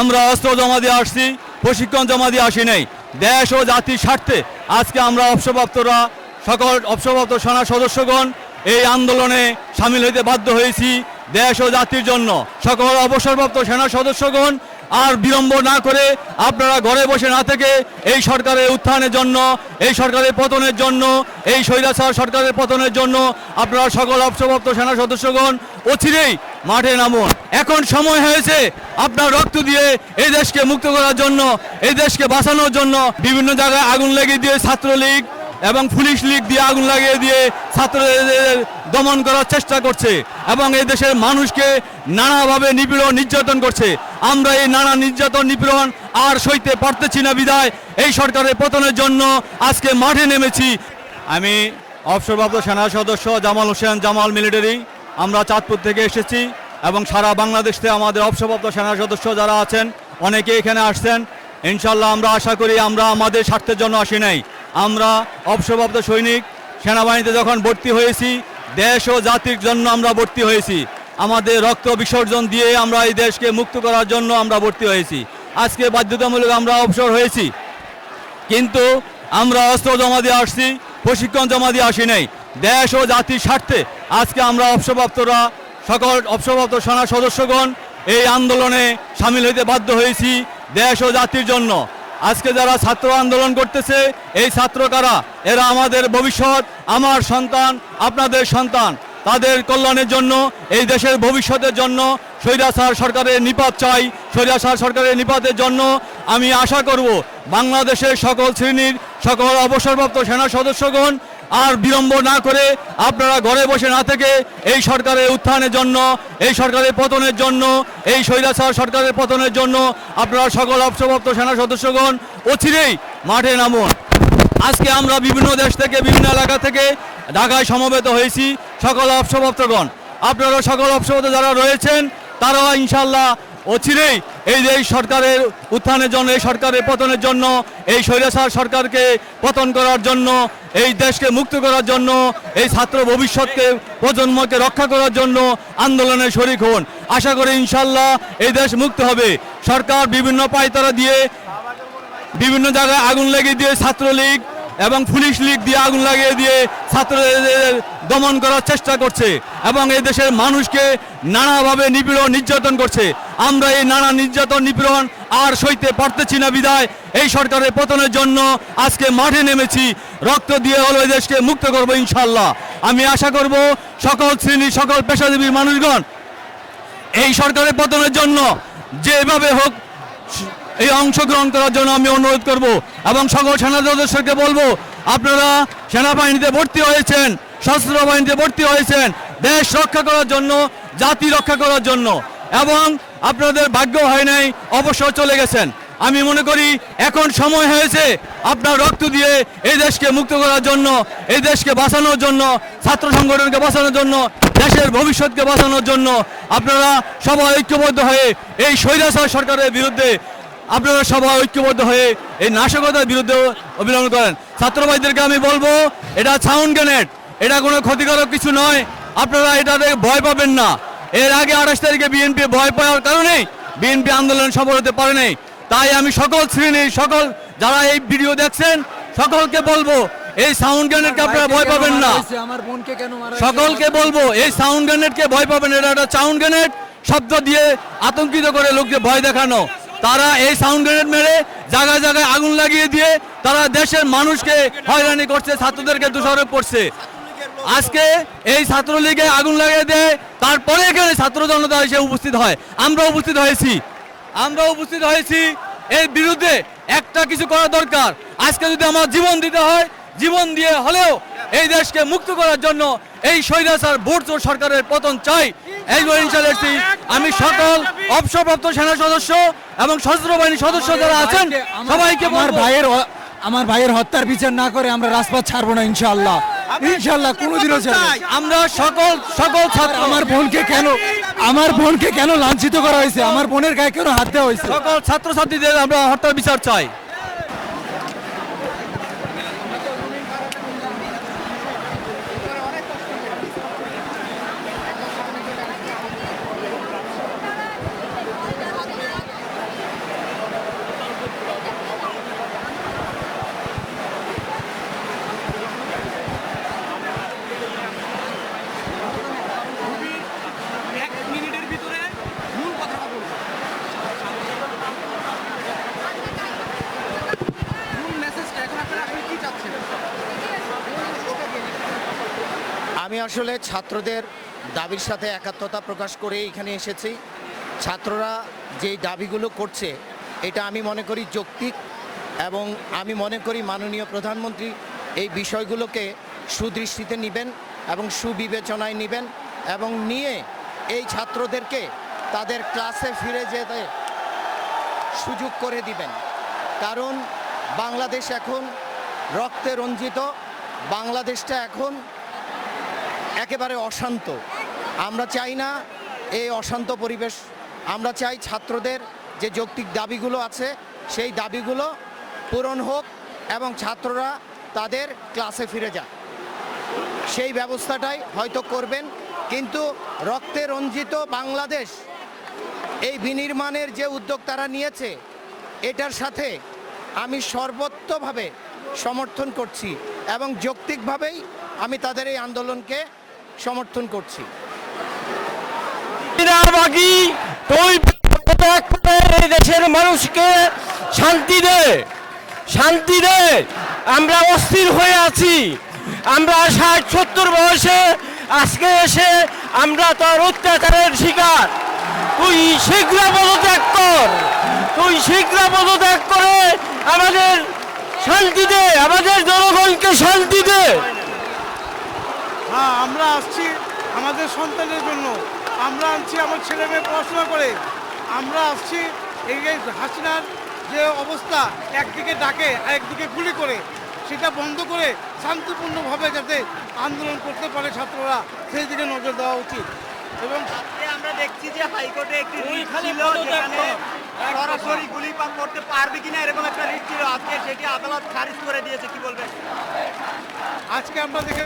আমরা অস্ত্র জমা দিয়ে আসছি, প্রশিক্ষণ জমা দিয়ে আসি নাই। দেশ ও জাতির স্বার্থে আজকে আমরা অবসরপ্রাপ্তরা সকল অবসরপ্রাপ্ত সেনা সদস্যগণ এই আন্দোলনে সামিল হইতে বাধ্য হয়েছি দেশ ও জাতির জন্য। সকল অবসরপ্রাপ্ত সেনা সদস্যগণ, আর বিলম্ব না করে আপনারা ঘরে বসে না থেকে এই সরকারের উত্থানের জন্য, এই সরকারের পতনের জন্য, এই স্বৈরাচার সরকারের পতনের জন্য আপনারা সকল অবসরপ্রাপ্ত সেনা সদস্যগণ অচিরেই মাঠে নামুন। এখন সময় হয়েছে আপনার রক্ত দিয়ে এই দেশকে মুক্ত করার জন্য, এই দেশকে বাঁচানোর জন্য বিভিন্ন জায়গায় আগুন লাগিয়ে দিয়ে ছাত্রলীগ এবং পুলিশ লীগ দিয়ে আগুন লাগিয়ে দিয়ে ছাত্রদের দমন করার চেষ্টা করছে এবং এই দেশের মানুষকে নানাভাবে নিপীড়ন, নির্যাতন করছে। আমরা এই নানা নির্যাতন, নিপীড়ন আর সইতে পারতেছি না বিদায় এই সরকারের পতনের জন্য আজকে মাঠে নেমেছি। আমি অবসরপ্রাপ্ত সেনা সদস্য জামাল হোসেন জামাল মিলিটারি আমরা চাঁদপুর থেকে এসেছি এবং সারা বাংলাদেশ আমাদের অবসরপ্রাপ্ত সেনা সদস্য যারা আছেন, অনেকে এখানে আসছেন। ইনশাল্লাহ আমরা আশা করি আমরা আমাদের স্বার্থের জন্য আসি নাই। আমরা অবসরপ্রাপ্ত সৈনিক, সেনাবাহিনীতে যখন ভর্তি হয়েছি, দেশ ও জাতির জন্য আমরা ভর্তি হয়েছি। আমাদের রক্ত বিসর্জন দিয়ে আমরা এই দেশকে মুক্ত করার জন্য আমরা ভর্তি হয়েছি। আজকে বাধ্যতামূলক আমরা অবসর হয়েছি। কিন্তু আমরা অস্ত্র জমা দিয়ে আসছি, প্রশিক্ষণ জমা দিয়ে আসি নাই। দেশ ও জাতির স্বার্থে আজকে আমরা অবসরপ্রাপ্তরা সকল অবসরপ্রাপ্ত সেনা সদস্যগণ এই আন্দোলনে সামিল হইতে বাধ্য হয়েছি দেশ ও জাতির জন্য। আজকে যারা ছাত্র আন্দোলন করতেছে, এই ছাত্র কারা? এরা আমাদের ভবিষ্যৎ, আমার সন্তান, আপনাদের সন্তান। তাদের কল্যাণের জন্য, এই দেশের ভবিষ্যতের জন্য স্বৈরাচার সরকারের নিপাত চাই। স্বৈরাচার সরকারের নিপাতের জন্য আমি আশা করব, বাংলাদেশের সকল শ্রেণির, সকল অবসরপ্রাপ্ত সেনা সদস্যগণ আর বিলম্ব না করে আপনারা ঘরে বসে না থেকে এই সরকারের উত্থানের জন্য, এই সরকারের পতনের জন্য, এই স্বৈরাচার সরকারের পতনের জন্য আপনারা সকল অবসরপ্রাপ্ত সেনা সদস্যগণ অচিরেই মাঠে নামুন। আজকে আমরা বিভিন্ন দেশ থেকে, বিভিন্ন এলাকা থেকে ঢাকায় সমবেত হয়েছি সকল অবসরপ্রাপ্তগণ আপনারা সকল অবসরপ্রাপ্ত যারা রয়েছেন তারা ইনশাল্লাহ অচিরেই এই যে এই সরকারের উত্থানের জন্য, এই সরকারের পতনের জন্য, এই স্বৈরাচার সরকারকে পতন করার জন্য, এই দেশকে মুক্ত করার জন্য, এই ছাত্র ভবিষ্যৎকে, প্রজন্মকে রক্ষা করার জন্য আন্দোলনে শরিক হন। আশা করি ইনশাল্লাহ এই দেশ মুক্ত হবে। সরকার বিভিন্ন পায়তারা দিয়ে, বিভিন্ন জায়গায় আগুন লাগিয়ে দিয়ে ছাত্রলীগ এবং পুলিশ লীগ দিয়ে আগুন লাগিয়ে দিয়ে ছাত্রদের দমন করার চেষ্টা করছে এবং এই দেশের মানুষকে নানাভাবে নিপীড়ন নির্যাতন করছে। আমরা এই নানা নির্যাতন, নিপীড়ন আর সইতে পারতেছি না বিদায় এই সরকারের পতনের জন্য আজকে মাঠে নেমেছি। রক্ত দিয়ে হলো এই দেশকে মুক্ত করব ইনশাল্লাহ আমি আশা করব সকল শ্রেণি সকল পেশাজীবী মানুষগণ এই সরকারের পতনের জন্য যেভাবে হোক এই অংশগ্রহণ করার জন্য আমি অনুরোধ করব এবং সকল সেনা সদস্যকে বলব, আপনারা সেনাবাহিনীতে ভর্তি হয়েছেন। সশস্ত্র বাহিনীতে ভর্তি হয়েছেন। দেশ রক্ষা করার জন্য, জাতি রক্ষা করার জন্য। এবং আপনাদের ভাগ্য হয় নাই, অবসর চলে গেছেন। আমি মনে করি, এখন সময় হয়েছে আপনার রক্ত দিয়ে এই দেশকে মুক্ত করার জন্য, এই দেশকে বাঁচানোর জন্য, ছাত্র সংগঠনকে বাঁচানোর জন্য, দেশের ভবিষ্যৎকে বাঁচানোর জন্য আপনারা সবাই ঐক্যবদ্ধ হয়ে এই স্বৈরাচার সরকারের বিরুদ্ধে আপনারা সবাই ঐক্যবদ্ধ হয়ে এই নাশকতার বিরুদ্ধে অবিলম্বন করেন। ছাত্রবাদীদেরকে আমি বলব, এটা সাউন্ড গ্রেনেড। এটা কোনো ক্ষতিকারক কিছু নয়। আপনারা এটাতে ভয় পাবেন না। এর আগে আঠাশ তারিখে বিএনপি ভয় পাওয়ার কারণেই বিএনপি আন্দোলন সফল হতে পারেনি তাই আমি সকল শ্রেণির সকল যারা এই ভিডিও দেখছেন সকলকে বলব এই সাউন্ড গ্রেনেডকে আপনারা ভয় পাবেন না। সকলকে বলব এই সাউন্ড গ্রেনেডকে ভয় পাবেন এটা একটা সাউন্ড গ্রেনেড শব্দ দিয়ে আতঙ্কিত করে লোককে ভয় দেখানো। তারা এই সাউন্ড গ্রেনেড মেরে জায়গায় জায়গায় আগুন লাগিয়ে দিয়ে তারা দেশের মানুষকে হয়রানি করছে ছাত্রদেরকে দোষারোপ করছে। আজকে এই ছাত্রলীগে আগুন লাগিয়ে দেয় তারপরে এখানে ছাত্র জনতা এসে উপস্থিত হয়। আমরা উপস্থিত হয়েছি। আমরা উপস্থিত হয়েছি। এর বিরুদ্ধে একটা কিছু করা দরকার। আজকে যদি আমার জীবন দিতে হয় জীবন দিয়ে হলেও এই দেশকে মুক্ত করার জন্য এই স্বৈরাচার ভোট সরকারের পতন চাই। এই বলে আমি সকল অবসরপ্রাপ্ত সেনা সদস্য এবং সশস্ত্র বাহিনীর সদস্য যারা আছেন সবাইকে আমার ভাইয়ের আমার ভাইয়ের হত্যার বিচার না করে আমরা রাজপথ ছাড়বো না ইনশাআল্লাহ। ইনশাআল্লাহ কোনোদিনও চাই। আমরা সকল সকল ছাত্র। আমার বোনকে কেন আমার বোনকে কেন লাঞ্ছিত করা হয়েছে? আমার বোনের গায়ে কেন হাত দেওয়া হয়েছে? সকল ছাত্রছাত্রীদের আমরা হরতাল বিচার চাই। আমি আসলে ছাত্রদের দাবির সাথে একাত্মতা প্রকাশ করে এখানে এসেছি। ছাত্ররা যেই দাবিগুলো করছে, এটা আমি মনে করি যৌক্তিক এবং আমি মনে করি মাননীয় প্রধানমন্ত্রী এই বিষয়গুলোকে সুদৃষ্টিতে নেবেন এবং সুবিবেচনায় নেবেন এবং নিয়ে এই ছাত্রদেরকে তাদের ক্লাসে ফিরে যেতে সুযোগ করে দিবেন। কারণ বাংলাদেশ এখন রক্তে রঞ্জিত, বাংলাদেশটা এখন একেবারে অশান্ত। আমরা চাই না এই অশান্ত পরিবেশ। আমরা চাই ছাত্রদের যে যৌক্তিক দাবিগুলো আছে, সেই দাবিগুলো পূরণ হোক এবং ছাত্ররা তাদের ক্লাসে ফিরে যাক। সেই ব্যবস্থাটাই হয়তো করবেন, কিন্তু রক্তে রঞ্জিত বাংলাদেশ, এই বিনির্মাণের যে উদ্যোগ তারা নিয়েছে, এটার সাথে আমি সর্বত্রভাবে সমর্থন করছি এবং যৌক্তিকভাবেই আমি তাদের এই আন্দোলনকে সমর্থন করছি। দেশের মানুষকে শান্তি দে শান্তি দে। আমরা অস্থির হয়ে আছি। আমরা ষাট, সত্তর বয়সে আজকে এসে আমরা তোর অত্যাচারের শিকার। তুই শীঘ্র পদত্যাগ কর। তুই শীঘ্র পদত্যাগ করে আমাদের শান্তি দে, আমাদের জনগণকে শান্তি দে। হ্যাঁ আমরা আসছি আমাদের সন্তানের জন্য। আমরা আনছি আমার ছেলে মেয়ে পড়াশোনা করে। আমরা আসছি এই যে হাসিনার যে অবস্থা একদিকে ডাকে আর একদিকে গুলি করে সেটা বন্ধ করে শান্তিপূর্ণভাবে যাতে আন্দোলন করতে পারে ছাত্ররা সেই দিকে নজর দেওয়া উচিত। এবং আজকে আমরা দেখছি যে হাইকোর্টে একটি রিট ছিল যেখানে সরাসরি গুলি পাক করতে পারবে কিনা এরকম একটা রিট ছিল। আজকে সেটি আদালত খারিজ করে দিয়েছে কি বলবেন? আজকে আমরা দেখে